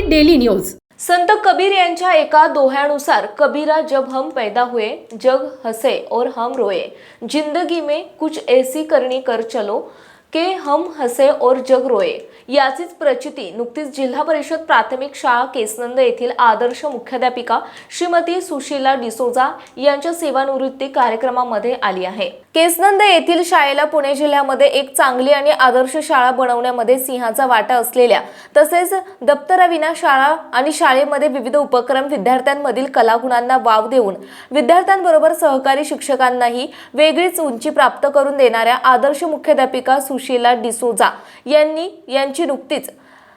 Marathi daily news. संत कबीर यांच्या एका दोह्यानुसार कबीरा जब हम पैदा हुए जग हसे और हम रोए. जिंदगी में कुछ ऐसी करनी कर चलो के हम हसे और जग रोए याचीच प्रचिती नुकतीच जिल्हा परिषद प्राथमिक शाळा केसनंद येथील आदर्श मुख्याध्यापिका श्रीमती सुशीला डिसोजा यांच्या सेवानिवृत्ती कार्यक्रमामध्ये आली आहे. केसनंद येथील शाळेला पुणे जिल्ह्यामध्ये एक चांगली आणि आदर्श शाळा बनवण्यामध्ये सिंहाचा वाटा असलेल्या तसेच दप्तराविना शाळा आणि शाळेमध्ये विविध उपक्रम विद्यार्थ्यांमधील कलागुणांना वाव देऊन विद्यार्थ्यांबरोबर सहकारी शिक्षकांनाही वेगळीच उंची प्राप्त करून देणाऱ्या आदर्श मुख्याध्यापिका सुशीला डिसोजा यांनी यांची नुकतीच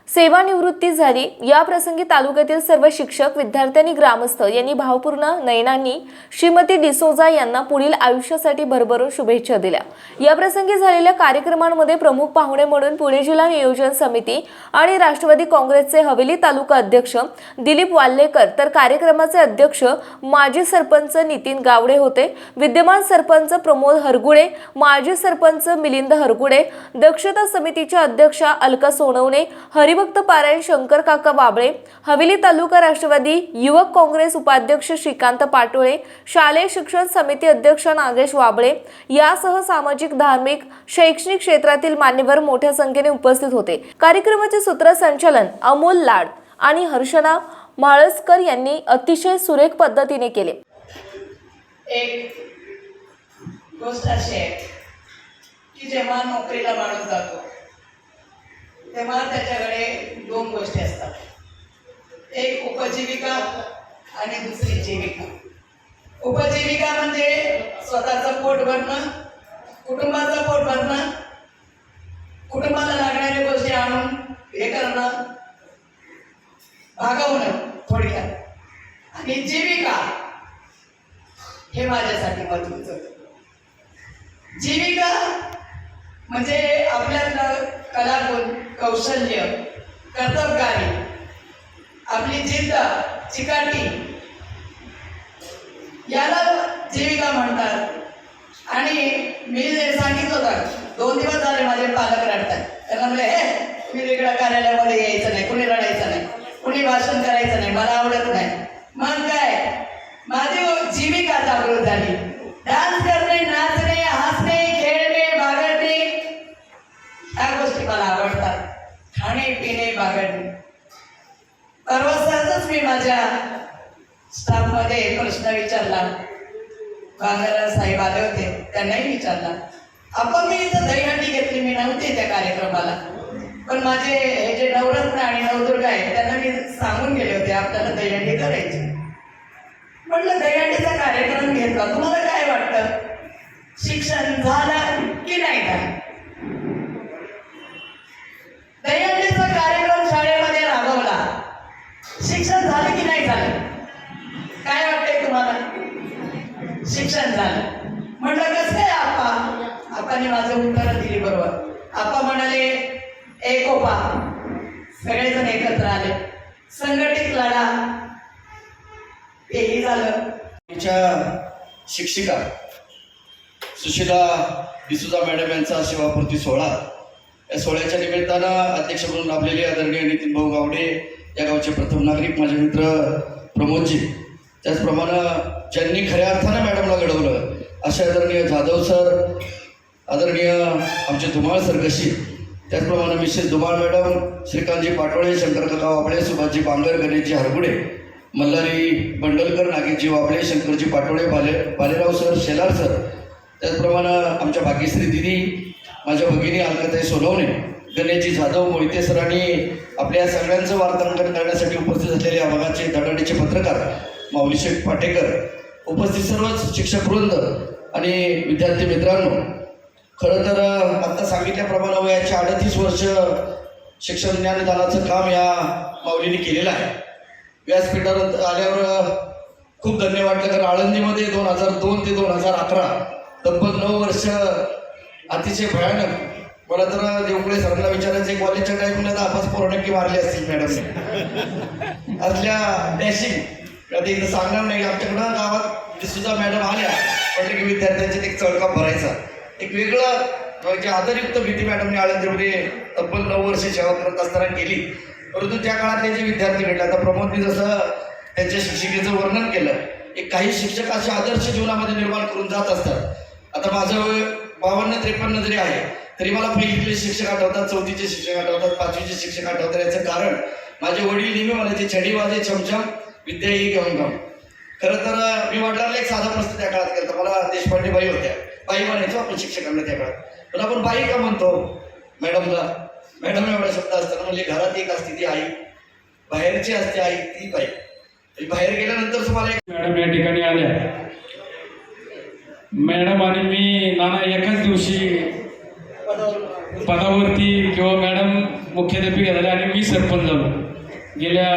सेवानिवृत्ती झाली. या प्रसंगी तालुक्यातील सर्व शिक्षक विद्यार्थ्यांनी ग्रामस्थ यांनी भावपूर्ण नयनांनी श्रीमती डिसोजा यांना पुढील आयुष्यासाठी भरभरून शुभेच्छा दिल्या. या प्रसंगी झालेल्या कार्यक्रमांमध्ये प्रमुख पाहुणे म्हणून पुणे जिल्हा नियोजन समिती आणि राष्ट्रवादी काँग्रेसचे हवेली तालुका अध्यक्ष दिलीप वाल्लेकर तर कार्यक्रमाचे अध्यक्ष माजी सरपंच नितीन गावडे होते. विद्यमान सरपंच प्रमोद हरगुडे माजी सरपंच मिलिंद हरगुडे दक्षता समितीच्या अध्यक्षा अलका सोनवणे हरिभक्त पारायण शंकर काका बाबळे हवेली तालुका राष्ट्रवादी युवक काँग्रेस उपाध्यक्ष श्रीकांत पाटोळे शालेय शिक्षण समिती अध्यक्ष नागेश वाबळे यासह सामाजिक धार्मिक शैक्षणिक क्षेत्रातील मान्यवर मोठ्या संख्येने उपस्थित होते. कार्यक्रमाचे सूत्रसंचालन अमोल लाड आणि हर्षणा म्हाळसकर यांनी अतिशय सुरेख पद्धतीने केले. एक गोष्ट अशी आहे की जेव्हा नोकरीला माणूस जातो तेव्हा त्याच्याकडे दोन गोष्टी असतात. एक उपजीविका आणि दुसरी जीविका. उपजीविका म्हणजे स्वतःचं पोट भरणं कुटुंबाचं पोट भरणं कुटुंबाला लागणाऱ्या गोष्टी आणून हे करणं भागवणं थोडक्यात. आणि जीविका हे माझ्यासाठी महत्वाचं जीविका म्हणजे आपल्यातलं कलागुण कौशल्य कर्तबगारी आपली जिद्द चिकाटी याला जीविका म्हणतात. आणि मी जे सांगितलं होतं दोन दिवस झाले माझे पालक रडतात. त्यांना म्हणले हे तुम्ही वेगळ्या कार्यालयामध्ये यायचं नाही कुणी रडायचं नाही कुणी भाषण करायचं नाही मला आवडत नाही. मग काय? माझी जीविका जागृत झाली. डान्स स्टाफमध्ये प्रश्न विचारला. बांगरा साहेब आले होते त्यांनाही विचारला. आपण मी इथं दहीहंडी घेतली मी नव्हते त्या कार्यक्रमाला. पण माझे हे जे नवरत्न आणि नवदुर्गा आहेत त्यांना मी सांगून गेले होते आपल्याला दहीहंडी करायची. म्हटलं दहीहंडीचा कार्यक्रम घेतला तुम्हाला काय वाटतं? शिक्षण झालं की नाही झालं? दहीहंडीचा कार्यक्रम शाळेमध्ये राबवला. शिक्षण झालं की नाही झालं? शिक्षण झालं. म्हटलं कसं आहे आपा आपाने माझं उत्तर दिली बरोबर. आपा म्हणाले एकोपा हो सगळेजण एकत्र आले. संघटित लढा. तेही झालं. आमच्या शिक्षिका सुशिला डिसुजा मॅडम यांचा सेवापूर्ती सोहळा. या सोहळ्याच्या निमित्तानं अध्यक्ष म्हणून लाभलेले आदरणीय नितीन भाऊ गावडे या गावचे प्रथम नागरिक माझे मित्र प्रमोदजी. त्याचप्रमाणे ज्यांनी खऱ्या अर्थानं मॅडमला घडवलं असे आदरणीय जाधव सर आदरणीय आमचे धुमाळ सर कशी त्याचप्रमाणे मिसेस धुमाळ मॅडम श्रीकांतजी पाटोळे शंकरकाका वाबळे सुभाषजी बांगर गणेशजी हरगुडे मल्हारी बंडलकर नागेशजी वाबळे शंकरजी पाटोळे भाले भालेराव सर शेलार सर त्याचप्रमाणे आमच्या भाग्यश्री दिदी माझ्या भगिनी अलकाताई सोनवणे गणेशजी जाधव मोहिते सरांनी आपल्या सगळ्यांचं वार्तांकन करण्यासाठी उपस्थित असलेले या भागाचे धडाडीचे पत्रकार माऊली शेख पाटेकर उपस्थित सर्वच शिक्षक वृंद आणि विद्यार्थी मित्रांनो खरं तर आत्ता सांगितल्याप्रमाणे वयाच्या अडतीस वर्ष शिक्षण ज्ञानदानाचं काम या माऊलीने केलेलं आहे. व्यासपीठावर आल्यावर खूप धन्य वाटलं कारण आळंदीमध्ये दोन हजार दोन ते दोन हजार अकरा तब्बल नऊ वर्ष अतिशय भयानक मला तर देवकुळे सरांना विचारायचं कॉलेजच्या टाईमला तर आपण पोरं नक्की मारली असतील मॅडमने. असल्या डॅशिंग कधी इथं सांगणार नाही आमच्याकडं गावात म्हणजे सुद्धा मॅडम आल्या. म्हटलं की विद्यार्थ्यांचे एक चळका भरायचा. एक वेगळं म्हणजे आदरयुक्त भीती मॅडमने आळंदीमध्ये तब्बल नऊ वर्ष सेवा करत असताना केली. परंतु त्या काळातले जे विद्यार्थी घडले आता प्रमोदने जसं त्यांच्या शिक्षिकेचं वर्णन केलं एक काही शिक्षक असे आदर्श जीवनामध्ये निर्माण करून जात असतात. आता माझं बावन्न त्रेपन्न जरी आहे तरी मला पहिलीतले शिक्षक आठवतात चौथीचे शिक्षक आठवतात पाचवीचे शिक्षक आठवतात याचं कारण माझे वडील नेहमी म्हणायचे छडी वाजे छमछम विद्या ही घेऊन घेऊन खरं तर मी वडिलांना एक साधा प्रश्न त्या काळात केला मला देशपांडे बाई होत्या. बाई म्हणायचो आपण शिक्षकांना त्या काळात. पण आपण बाई का म्हणतो? मॅडमला. मॅडम एवढा शब्द असताना म्हणजे घरात एक असते ती आई. बाहेरची असते आई ती बाई. बाहेर गेल्यानंतर तुम्हाला एक मॅडम या ठिकाणी आल्या. मॅडम आणि मी नाना एकाच दिवशी पदावरती किंवा मॅडम मुख्याध्यापिका झाल्या आणि मी सरपंच झालो. गेल्या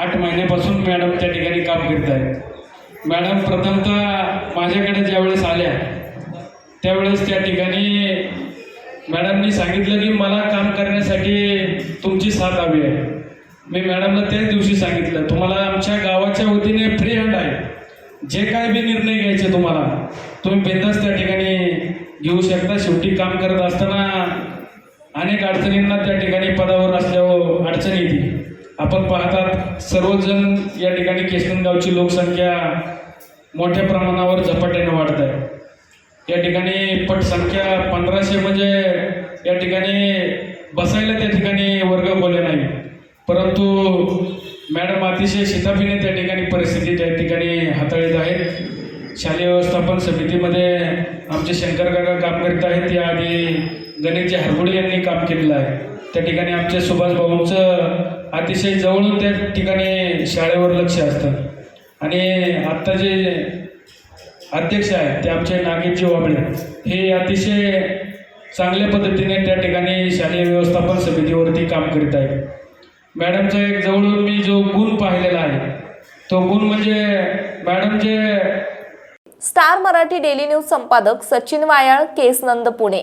आठ महिन्यापासून मॅडम त्या ठिकाणी काम करीत आहेत मॅडम प्रथमतः माझ्याकडे ज्यावेळेस आल्या त्यावेळेस त्या ठिकाणी मॅडमनी सांगितलं की मला काम करण्यासाठी तुमची साथ हवी आहे. मी मॅडमला त्याच दिवशी सांगितलं तुम्हाला आमच्या गावाच्या वतीने फ्री हँड आहे. जे काय बी निर्णय घ्यायचे तुम्हाला तुम्ही बिंदास त्या ठिकाणी घेऊ शकता. शेवटी काम करत असताना अनेक अडचणींना त्या ठिकाणी पदावर असल्यावर अडचणी येते. आपण पाहतात सर्वजण या ठिकाणी केसनगावची लोकसंख्या मोठ्या प्रमाणावर झपाट्याने वाढत आहे. या ठिकाणी पटसंख्या पंधराशे म्हणजे या ठिकाणी बसायला त्या ठिकाणी वर्ग बोलले नाही. परंतु मॅडम अतिशय शिताफीने त्या ठिकाणी परिस्थिती त्या ठिकाणी हाताळीत आहेत. शालेय व्यवस्थापन समितीमध्ये आमचे शंकर काका काम करीत आहेत. याआधी गणेशजी हरगुडे यांनी काम केलेलं आहे. त्या ठिकाणी आमच्या सुभाष भाऊंचं अतिशय जवळून त्या ठिकाणी शाळेवर लक्ष असतं. आणि आत्ता जे अध्यक्ष आहेत ते आमचे नागेशजी वाबळे हे अतिशय चांगल्या पद्धतीने त्या ठिकाणी शालेय व्यवस्थापन समितीवरती काम करीत आहेत. मॅडमचा एक जवळून मी जो गुण पाहिलेला आहे तो गुण म्हणजे मॅडम जे स्टार मराठी डेली न्यूज संपादक सचिन वायाळ केस नंद पुणे.